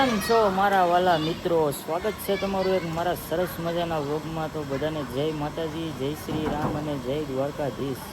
કેમ છો મારા વાલા મિત્રો? સ્વાગત છે તમારું એક મારા સરસ મજાના વ્લોગમાં. તો બધાને જય માતાજી જય શ્રી રામ અને જય દ્વારકાધીશ.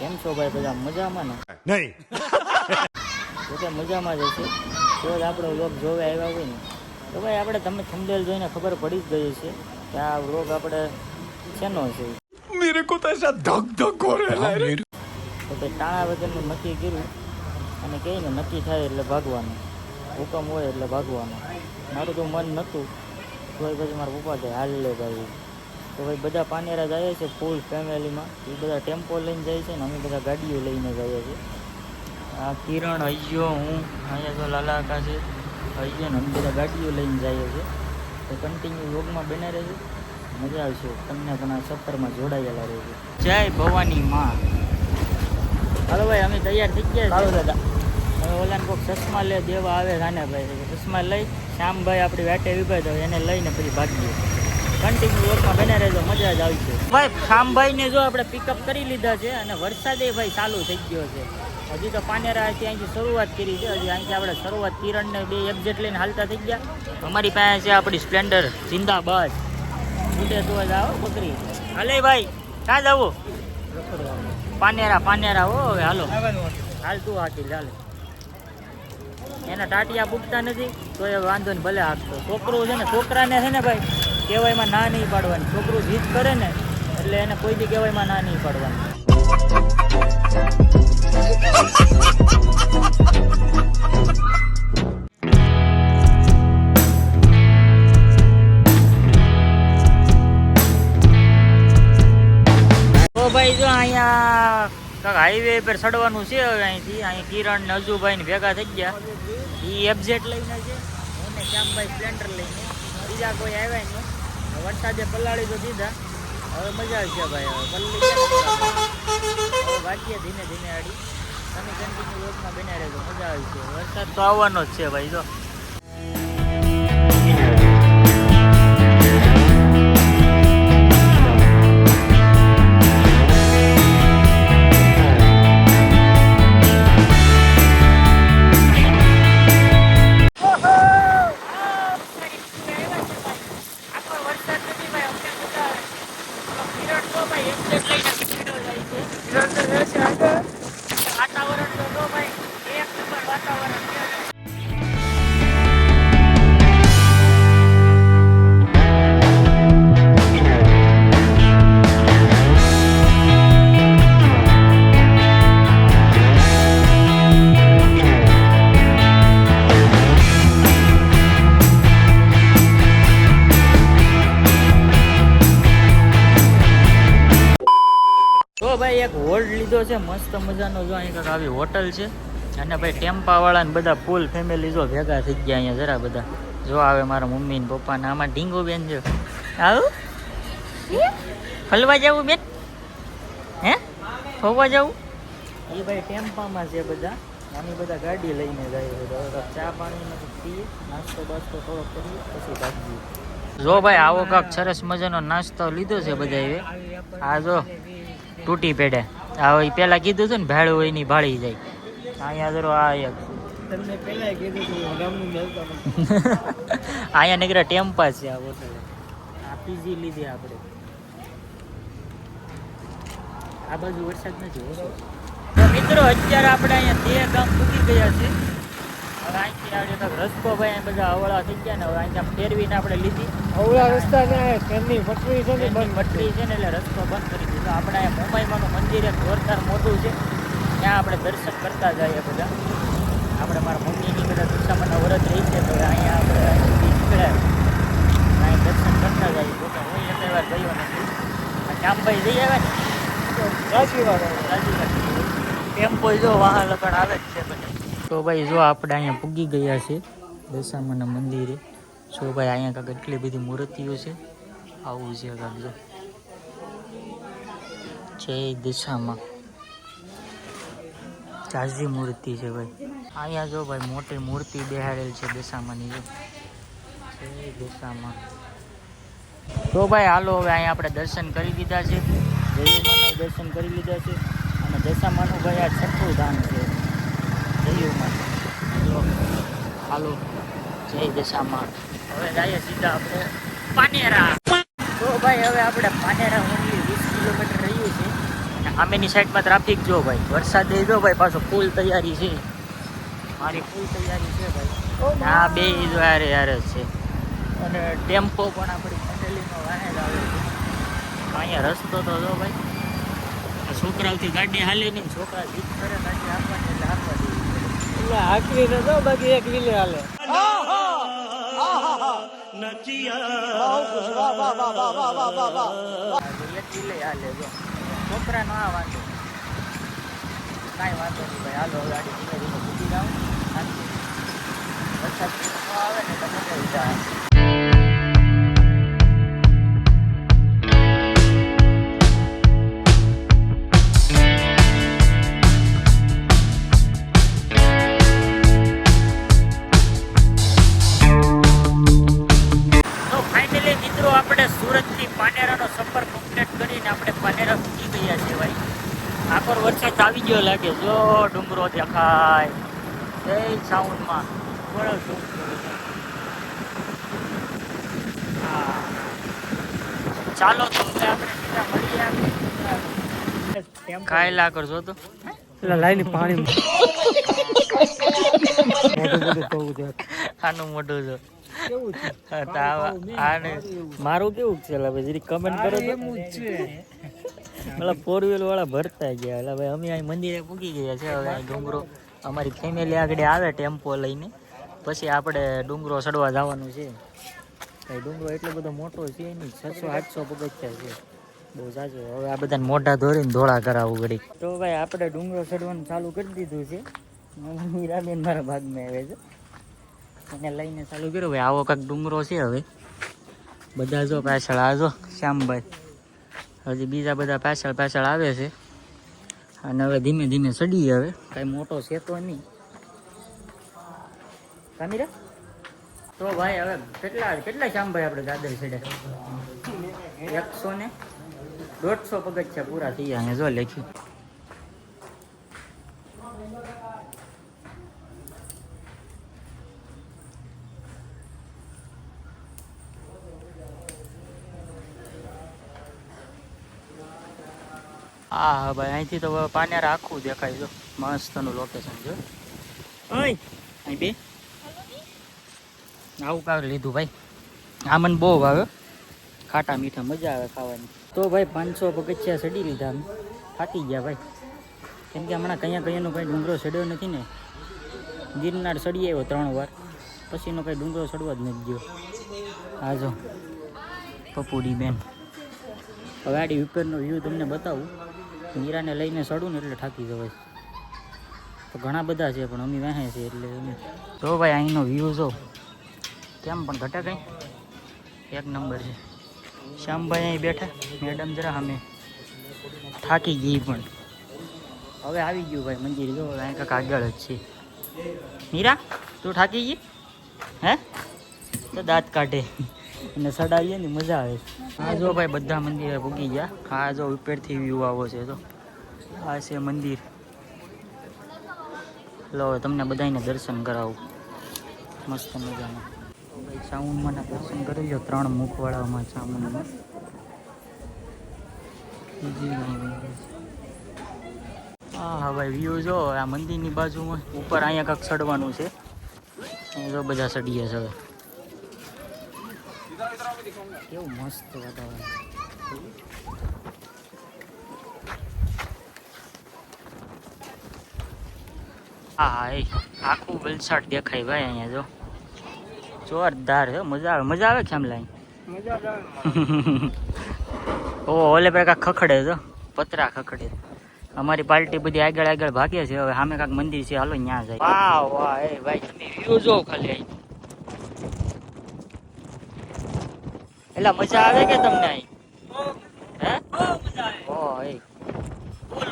કેમ છો ભાઈ? બધા મજામાં ને? નહીં. બધા મજામાં જ હશે. તો જ આપણો વ્લોગ જોવે આવ્યા હોય ને. તો ભાઈ આપણે તમે થંબનેલ જોઈને ખબર પડી જ ગઈ છે કે આ વ્લોગ આપણે શેનો છે? મેરે કો તો ધક ધક હો રહા હે. તો તાણા વગરનું નક્કી કર્યું અને કહીને નક્કી થાય એટલે ભાગવાનું. હુકમ હોય એટલે ભાગવાનું. મારું તો મન નહોતું તો પછી મારા પપ્પા કહે હાલ લે ભાઈ. તો ભાઈ બધા પાનેરા જાય છે ફૂલ ફેમિલીમાં એ બધા ટેમ્પો લઈને જાય છે ને અમે બધા ગાડીઓ લઈને જઈએ છીએ આ કિરણ અયો હું, અહીંયા તો લાલાકા છે. અયો ને અમે બધા ગાડીઓ લઈને જઈએ છીએ તો કન્ટિન્યુ યોગમાં બને રહેજો. મજા આવશે. તમને પણ આ સફરમાં જોડાયેલા રહેજો. જય ભવાની માં. હાલો ભાઈ, અમે તૈયાર થઈ ગયા દાદા. ઓલાને કોઈક ચશ્મા લે, દેવા આવે રાને ભાઈ ચશ્મા લઈ, શ્યામભાઈ આપણી વાટે વિભાઈ એને લઈને પછી ભાગીએ. કન્ટિન્યુ રોડમાં બને રહેજો, મજા જ આવશે ભાઈ, શ્યામભાઈને જો આપણે પિકઅપ કરી લીધા છે અને વરસાદે ભાઈ ચાલુ થઈ ગયો છે. હજી તો પાનેરાથી અહીંથી શરૂઆત કરી છે. હજી અહીંથી આપણે શરૂઆત કિરણને બે એક્ઝેટ લઈને હાલતા થઈ ગયા. અમારી પાસે છે આપણી સ્પ્લેન્ડર, જિંદાબાદ. છૂટે તો જ આવો બકરી હાલે ભાઈ, ક્યાં જવું? પાનેરા પાનેરા હો, હવે હાલો. હાલ તું હાકી ચાલે એના ટાટિયા પૂગતા નથી, તો એ વાંધો ને ભલે હાકતો છોકરું છે ને, છોકરાને છે ને ભાઈ, કહેવાયમાં ના નહીં પાડવાની. છોકરું જીત કરે ને, એટલે એને કોઈ બી કહેવાયમાં ના નહીં પાડવાની. ભાઈ જો અહીંયા કાંક હાઈવે પર ચડવાનું છે હવે અહીંથી. અહીં કિરણ ને અજુભાઈ ભેગા થઈ ગયા. એ એબઝેટ લઈને છે. હું ને શ્યામભાઈ સ્પ્લેન્ડર લઈને. બીજા કોઈ આવ્યા નહીં. વરસાદે પલાળી તો દીધા. હવે મજા આવશે ભાઈ. હવે પલ્લી વાંચીએ ધીમે ધીમે આડી તમે કન્ટિન્યુ રોડમાં બન્યા રહેજો. મજા આવશે. વરસાદ તો આવવાનો જ છે ભાઈ, જો. હોલ્ડ છે મસ્ત મજાનો જો અહીં કાંઈક આવી હોટલ છે. અને ભાઈ ટેમ્પાવાળા ને બધા ફૂલ ફેમિલી જો ભેગા થઈ ગયા અહીંયા જરા બધા. જો આવે મારા મમ્મી ને પપ્પા ને. આમાં ઢીંગો બેન છે. આવું? ફલવા જવું બેન? હે? ફોવા જવું? એ ભાઈ ટેમ્પામાં છે બધા. અમે બધા ગાડી લઈને જાય બધા ચા પાણી પીએ. નાસ્તો બાસ્તો થોડો કરીએ પછી ભાગીએ. જો ભાઈ આવો કાંક સરસ મજાનો નાસ્તો લીધો છે બધાએ. આ જો તૂટી પેડે. આ એ પેલા કીધું હતું ને ભેળું હોયની ભાળી જાય. અહીંયા જરો આ એક. અહીંયા નીકળ્યા ટેમ્પા છે આ હોટલ આ પીજી લીધી આપણે આ બાજુ વરસાદ નથી મિત્રો અત્યારે આપણે અહીંયા તે ગામ પૂકી ગયા છે હવે અહીંથી આપણે રસ્તો ભાઈ અહીં બધા અવળા થઈ ગયા ને હવે અહીંથી ફેરવીને આપણે લીધી. અવળા રસ્તા ને ટ્રેનની પટરી છે ને બંધ પટરી છે ને એટલે રસ્તો બંધ કરી દીધો આપણે અહીંયા મુંબઈમાંનું મંદિર એક જોરદાર મોટું છે. ત્યાં આપણે દર્શન કરતા જઈએ બધા. આપણે મારા મમ્મીની બધા દુશ્મનના વ્રત રહી છે તો અહીંયા આપણે નીકળ્યા. અહીં દર્શન કરતા જઈએ. તો હું એક વાર ગયો નથી. આ જઈ આવ્યા ને? સાચી વાત ટેમ્પો જો વાહન લગણ આવે જ છે બધા. તો ભાઈ જો આપણે અહીંયા પૂગી ગયા છે દશામાના મંદિરે. જો ભાઈ અહીંયા કાંક એટલી બધી મૂર્તિઓ છે. આવું છે કાંક જો. જય દિશામાં. ઝાઝી મૂર્તિ છે ભાઈ. અહીંયા જો ભાઈ મોટી મૂર્તિ બેહાડેલ છે દિશામાંની જો. જય દિશામાં. તો ભાઈ હાલો હવે અહીંયા આપણે દર્શન કરી દીધા છે. જયુમાના દર્શન કરી લીધા છે. અને દશામાનું ભાઈ આ છઠ્ઠું દાન છે. જયુમાં હાલો, જય દશામાં. હવે જઈએ સીધા આપણે પાનેરા. તો ભાઈ હવે આપણે પાનેરા ઓનલી વીસ કિલોમીટર સામેની સાઈડમાં ટ્રાફિક જો ભાઈ વરસાદ જો ભાઈ પાછો ફૂલ તૈયારી છે. મારી ફૂલ તૈયારી છે ભાઈ. આ બે યારે યારે જ છે. અને ટેમ્પો પણ આપણી મંડળીનો વાહન જ આવે છે. અહીંયા રસ્તો તો જો ભાઈ છોકરાઓથી ગાડી હાલે નહીં છોકરા જીત કરે ગાડી આપવાની એટલે આપવા એટલે હાકવી ને દો બાકી એક લીલે હાલે. એક કિલે હાલે જો. છોકરા ના વાંધો. કાંઈ વાંધો નહીં ભાઈ. હાલો, હવે ગાડી ધીમે ધીમે છૂટી જાઓ વરસાદ આવે ને તો મજા આવી જાય વરસાદ આવી ગયો લાગે જો ડુંગરો દેખાય. જય સાઉન્ડમાં. શું? ચાલો તમને આપણે આપણે ખાયલા કરજો તો. એટલે લાઈન પાણી આનું મોટું છે? આને મારું કેવું છે લા ભાઈ જરી કમેન્ટ કરો તો. પેલા ફોર વ્હીલ વાળા ભરતા ગયા. એટલે ભાઈ અમે અહીં મંદિરે પૂગી ગયા છે. હવે ડુંગરો, અમારી ફેમિલી આગળ આવે ટેમ્પો લઈને. પછી આપણે ડુંગરો ચડવા જવાનું છે. ભાઈ, ડુંગરો એટલો બધો મોટો છે નહીં, છસો આઠસો પગથિયા છે. બહુ સાચું હવે આ બધાને મોઢા ધોરીને ધોળા કરાવવું ઘડી તો ભાઈ, આપણે ડુંગરો ચડવાનું ચાલુ કરી દીધું છે. મીરાબેન મારા ભાગમાં આવે છે. એને લઈને ચાલુ કર્યું. ભાઈ, આવો કાંઈક ડુંગરો છે હવે. બધા જો પાછળ, આ જો, શ્યામભાઈ. હજી બીજા બધા પાછળ પાછળ આવે છે. અને હવે ધીમે ધીમે ચડી હવે. કાંઈ મોટો છે તો નહીં. કામીરા તો ભાઈ હવે કેટલા કેટલા શ્યામભાઈ આપણે દાદર ચડ્યા એકસો ને દોઢસો પગથિયા પૂરા થઈ ગયા જો લખ્યું હા હા ભાઈ અહીંથી તો પાનેર આખું દેખાય જો મસ્તનું લોકેશન જો અહીં બે. આવું કાંક લીધું ભાઈ. આ મને બહુ ભાવે. ખાટા મીઠા મજા આવે ખાવાની. તો ભાઈ પાંચસો પગથિયા સડી લીધા અમે. થાકી ગયા ભાઈ. કેમ કે હમણાં કયા કયાનો કંઈ ડુંગરો સડ્યો નથી ને. ગિરનાર સડી આવ્યો ત્રણ વાર. પછીનો કંઈ ડુંગરો સડવા જ નથી ગયો. હા જો પપુડી બેન. હવે આડી ઉપરનો વ્યૂ તમને બતાવું. મીરાને લઈને ચડું ને એટલે થાકી જવાય. તો ઘણા બધા છે, પણ અમે વહે છે એટલે અમે જો ભાઈ, અહીંનો વ્યૂ જો. કેમ પણ ઘટે કંઈ? એક નંબર છે. શ્યામભાઈ અહીં બેઠા, મેડમ જરા અમે થાકી ગઈ પણ. હવે આવી ગયું ભાઈ, મંદિર. જો, અહીં કાંક આગળ જ છે. મીરા, તું થાકી ગઈ? હે? તો દાંત કાઢે. અને સડાવીએ ને મજા આવે આ જો ભાઈ બધા મંદિરે ભૂગી ગયા. હા જો ઉપરથી વ્યૂ આવો છે તો આ છે મંદિર. લો તમને બધાને દર્શન કરાવું. મસ્ત મજામાં ભાઈ દર્શન કરી લો ત્રણ મુખવાળામાં છે. હા હા ભાઈ વ્યૂ જો, આ મંદિરની બાજુમાં, ઉપર અહીંયા કાંક ચડવાનું છે. જો બધા ચડીએ છે હવે. કેવું મસ્ત વાતાવરણ હા એ આખું વલસાડ દેખાય ભાઈ અહીંયા જો. જોરદાર છે મજા આવે મજા આવે કેમ લાઈન? ઓ ઓલે પર કાંક ખખડે જો પતરા ખખડે. અમારી પાર્ટી બધી આગળ આગળ ભાગે છે હવે સામે કાંક મંદિર છે હાલો ત્યાં જાય. વાહ વાહ એ ભાઈ તમે વ્યૂ જો ખાલી એટલે મજા આવે કે તમને અહીં હે? ઓ એ ફૂલ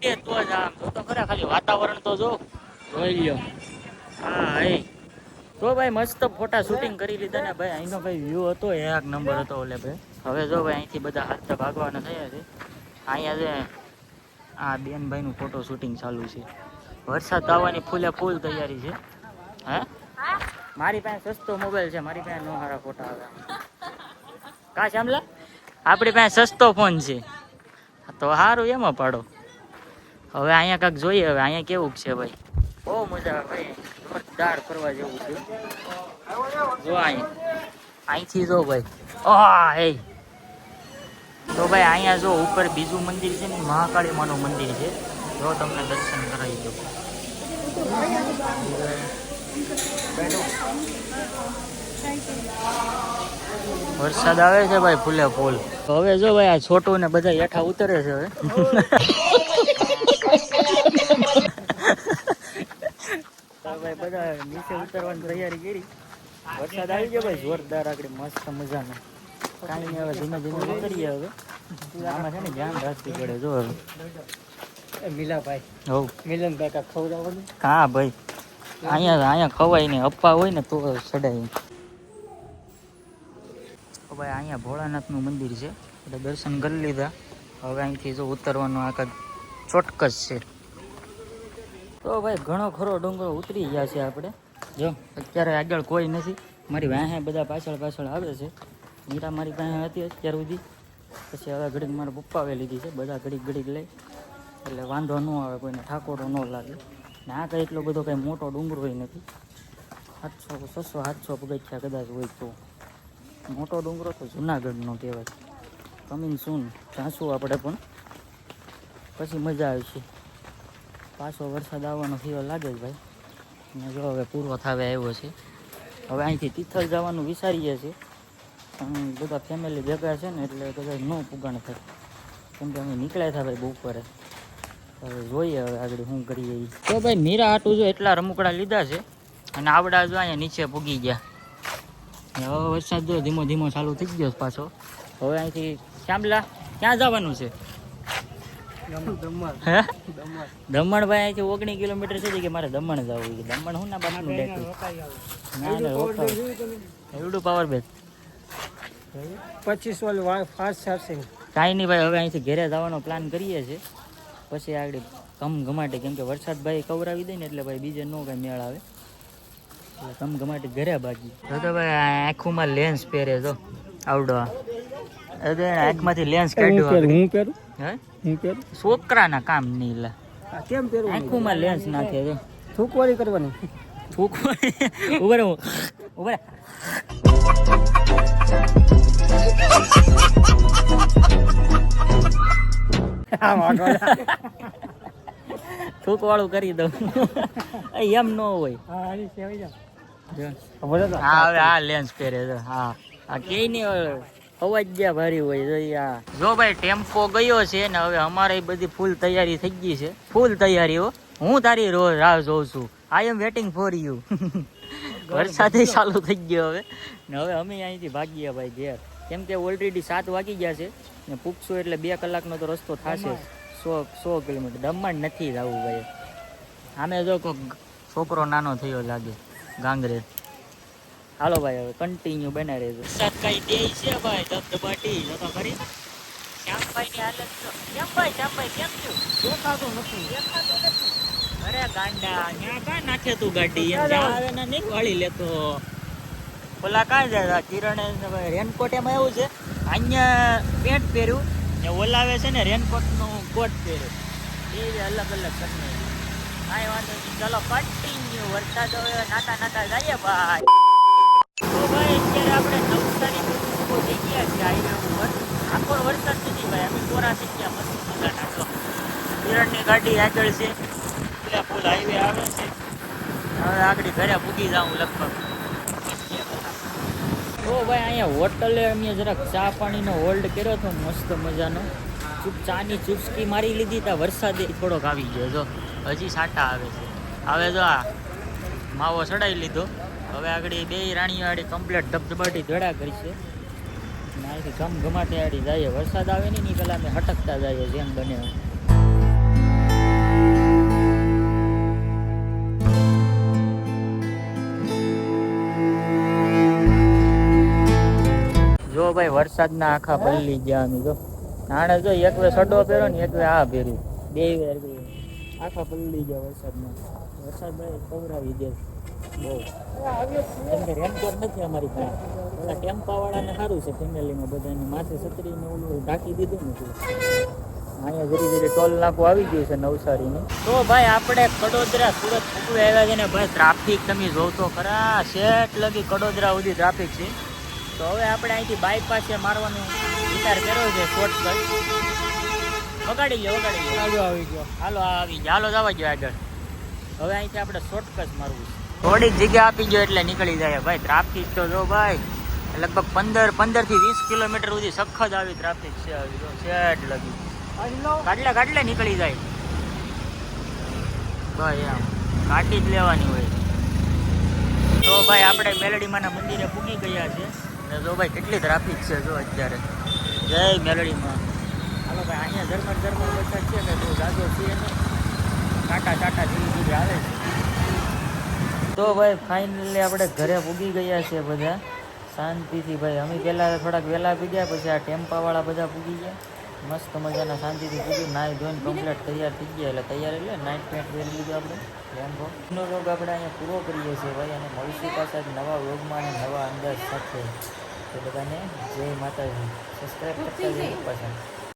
એ તો જ આમ જો તો ખરા ખાલી વાતાવરણ તો જો. જોઈ લ્યો. હા એ. તો ભાઈ મસ્ત ફોટા શૂટિંગ કરી લીધા ને ભાઈ. અહીંનો ભાઈ વ્યૂ હતો એ એક નંબર હતો ઓલે ભાઈ. હવે જો ભાઈ અહીંથી બધા હાથ ભાગવાના થયા છે. અહીંયા છે આ બેનભાઈનું ફોટો શૂટિંગ ચાલુ છે. વરસાદ આવવાની ફૂલે ફૂલ તૈયારી છે. હે? મારી પાસે સસ્તો મોબાઈલ છે, મારી પાસે નો સારા ફોટા આવે. કા શ્યામલા? આપણી પાસે સસ્તો ફોન છે. તો સારું એમાં પાડો. હવે અહીંયા કાંઈક જોઈએ, હવે અહીંયા કેવું છે ભાઈ? બહુ મજા આવે ભાઈ. જોરદાર ફરવા જેવું છે. જો અહીંયા. અહીંથી જો ભાઈ. આ હે. તો ભાઈ અહીંયા જો ઉપર બીજું મંદિર છે ને મહાકાળી માનું મંદિર છે. જો તમને દર્શન કરાવી દો વરસાદ આવે છે ભાઈ ફૂલે ફૂલ. તો હવે જો ભાઈ આ છોટું ને બધા હેઠા ઉતરે છે હવે. બધા નીચે ઉતરવાની તૈયારી કરી. વરસાદ આવી ગયો ભાઈ જોરદાર આગળ મસ્ત મજાનો. કાંઈ નહીં હવે ધીમે ધીમે ઉતરીએ હવે. આમાં છે ને ધ્યાન રાખવી પડે જો હવે. મિલાભાઈ હો. મિલનભાઈ ખવડાવવાનું? હા ભાઈ. અહીંયા અહીંયા ખવાય ને અપ્પા હોય ને તો ચડાય. ભાઈ અહીંયા ભોળાનાથનું મંદિર છે. એટલે દર્શન કરી લીધા. હવે અહીંથી જો ઉતરવાનો આખા ચોટકસ છે. તો ભાઈ ઘણો ખરો ડુંગરો ઉતરી ગયા છે આપણે. જો, અત્યારે આગળ કોઈ નથી. મારી વાહે બધા પાછળ પાછળ આવે છે. મીરા મારી પાસે હતી અત્યાર સુધી. પછી હવે ઘડીક મારા પપ્પાએ લીધી છે. બધા ઘડીક ઘડીક લઈ. એટલે વાંધો ન આવે, કોઈને ઠાકોરો ન લાગે. ને આ કંઈ એટલો બધો કંઈ મોટો ડુંગર હોય નથી. સાતસો છસો, સાતસો પગથિયા કદાચ હોય તો. મોટો ડુંગરો તો જુનાગઢનો કહેવાય. કમિંગ સૂન જાશું આપણે પણ. પછી મજા આવશે પાછો વરસાદ આવવાનો થયો લાગે જ ભાઈ. અને જો હવે પૂરો થાવે આવ્યો છે. હવે અહીંથી તિથલ જવાનું વિચારીએ છીએ. પણ બધા ફેમિલી ભેગા છે ને એટલે કદાચ ન પુગાણ થાય. કેમ કે અમે નીકળ્યા હતા ભાઈ બપોરે. હવે જોઈએ હવે આગળ શું કરીએ તો ભાઈ મીરા આટું જો એટલા રમકડા લીધા છે અને આવડા જો અહીંયા નીચે પૂગી ગયા. હવે વરસાદ જો ધીમો ધીમો ચાલુ થઈ ગયો પાછો. હવે અહીંથી શ્યામલા ક્યાં જવાનું છે? દમણ. દમણ. દમણ ભાઈ અહીંથી ઓગણી કિલોમીટર છે કે મારે દમણ જવું છે? દમણ હું ના બાપનું ડેટું ના ના એવડું પાવર બેટ પચીસ વાળું ફાસ્ટ ચાર્જિંગ કાંઈ નહીં ભાઈ હવે અહીંથી ઘરે જવાનો પ્લાન કરીએ છીએ. પછી આગળ કમ ગમાટે કેમ કે વરસાદ ભાઈ કવરાવી દે ને એટલે ભાઈ બીજે નો કઈ મેળ આવે. એટલે કમ ગમાટે ઘરે બાકી તો તો ભાઈ આંખોમાં લેન્સ પહેરે તો આવડો આ. એ આંખમાંથી લેન્સ કાઢ્યો હું પહેરું હે? હું પહેરું છોકરાના કામ નહીં લે. આ કેમ પહેરું આંખોમાં લેન્સ નાખે તો થૂકવારી કરવાની. થૂકવારી ઉભરે રહો. થૂક વાળું કરી દઉં. એમ ન હોય. હા લેન્સ પહેરે છે. હા. આ કે નહીં અવાજ ગયા ભારી હોય જો ભાઈ ટેમ્પો ગયો છે ને હવે અમારે બધી ફૂલ તૈયારી થઈ ગઈ છે. ફૂલ તૈયારી હો. હું તારી રોજ રાહ જોઉં છું. I am waiting for you વરસાદ ચાલુ થઈ ગયો હવે. ને હવે અમે અહીંથી ભાગીએ ભાઈ ઘેર. કેમ કે ઓલરેડી સાત વાગી ગયા છે. ને પૂછશું એટલે બે કલાકનો તો રસ્તો થશે સો સો કિલોમીટર. દમણ નથી જવું ભાઈ. આમે જો કોક છોકરો નાનો થયો લાગે ગાંગરે. હાલો ભાઈ હવે કન્ટિન્યુ બને રહેજો. કઈ દે છે ભાઈ ધબધબાટી જો તો કરી શ્યામભાઈ ની હાલત જો. શ્યામભાઈ શ્યામભાઈ કેમ છો? દેખાતું નથી. દેખાતું નથી. અરે ગાંડા ન્યા કાં નાખે તું ગાડી? એમ આવે ને નહીં વાળી લેતો. ઓલા કાં જાય કિરણ રેનકોટ એમાં એવું છે. અહીંયા પેન્ટ પહેર્યું. ને ઓલાવે છે ને રેનકોટનું કોટ પહેર્યું એ અલગ અલગ કરી કાંઈ વાંધો નહીં. ચલો કન્ટિન્યુ વરસાદ હવે નાતા નાતા જઈએ ભાઈ. તો ભાઈ, અત્યારે આપણે નવસારી ઊભો થઈ ગયા છે હાઈવે ઉપર. આખો વરસાદ નથી ભાઈ. અમે કોરા થઈ ગયા મસ્ત મજાના. તો કિરણની ગાડી આગળ છે. પેલા ફૂલ હાઈવે આવે છે. હવે આગળ ઘરે પૂગી જાઉં લગભગ. તો ભાઈ, અહીંયા હોટલે અમે જરાક ચા પાણીનો હોલ્ડ કર્યો હતો મસ્ત મજાનો. ચૂપ ચાની ચૂપકી મારી લીધી તા, વરસાદે થોડોક આવી ગયો, જો. હજી સાટા આવે છે. હવે જો આ માવો ચડાવી લીધો. હવે આગળ બે આડી કમ્પ્લેટ ધબધબાટી ધડા કરી છે. અહીંથી ગમ ગમાટી આડી જઈએ. વરસાદ આવે નહીં પહેલાં અમે હટકતા જઈએ, જેમ બને જો ભાઈ, વરસાદના આખા પલ્લી ગયા અમે જો. નાણે જો એક વે સડો પહેરો ને એક વે આ પહેર્યું બે વે આખા પલ્લી ગયા વરસાદમાં વરસાદ ભાઈ કવરાવી દે. બહુ. કેમ કે રેનકોટ નથી અમારી પાસે. પેલા ટેમ્પાવાળાને સારું છે ફેમિલીમાં બધાને. માથે છત્રીને ઢાંકી દીધું નથી અહીંયા ધીરે ધીરે ટોલ નાકું આવી ગયું છે નવસારીનું. તો ભાઈ, આપણે કડોદરા સુરત પૂકવે આવ્યા છે ભાઈ ટ્રાફિક તમે જોવ તો ખરા, શેઠ લગી કડોદરા સુધી ટ્રાફિક છે. તો હવે આપણે અહીંથી બાયપાસે મારવાનો વિચાર કર્યો છે શોર્ટકટ વગાડી ગયો વગાડી લે આવી ગયો. હાલો આવી ગયો. હાલો જવા ગયો આગળ. હવે અહીંથી આપણે શોર્ટકટ મારવું છે. થોડીક જગ્યા આપી ગયો એટલે નીકળી જાય. ભાઈ ટ્રાફિક તો જો ભાઈ લગભગ પંદર પંદરથી વીસ કિલોમીટર સુધી સખત આવી ટ્રાફિક છે આવી સેટ લગી. કાટલે કાટલે નીકળી જાય. ભાઈ આમ કાઢી જ લેવાની હોય. તો ભાઈ આપણે મેલડીમાના મંદિરે પૂકી ગયા છે અને જો ભાઈ કેટલી ટ્રાફિક છે જો અત્યારે. જય મેલડીમાં. હાલો ભાઈ, અહીંયા ધર્મર ધર્મર વરસાદ છે ને, તો જાજો છીએ ને. ટાટા ટાટા, ધીરે ધીરે આવે છે. તો ભાઈ ફાઇનલી આપણે ઘરે પૂગી ગયા છે બધા. શાંતિથી ભાઈ, અમે પહેલાં થોડાક વહેલા પૂગ્યા, પછી આ ટેમ્પાવાળા બધા પૂગી ગયા. મસ્ત મજાના શાંતિથી પૂગી નાહી ધોઈને કમ્પ્લીટ તૈયાર થઈ ગયા. એટલે તૈયાર એટલે નાઇટ પેન્ટ પહેરી લીધું આપણે. લેમ્બો નો રોગ આપણે અહીંયા પૂરો કરીએ છીએ ભાઈ. અને મળીશું પાછા નવા રોગમાં અને નવા અંદાજ સાથે. તો બધાને જય માતાજી. સબસ્ક્રાઈબ કરતા જઈએ પાછા.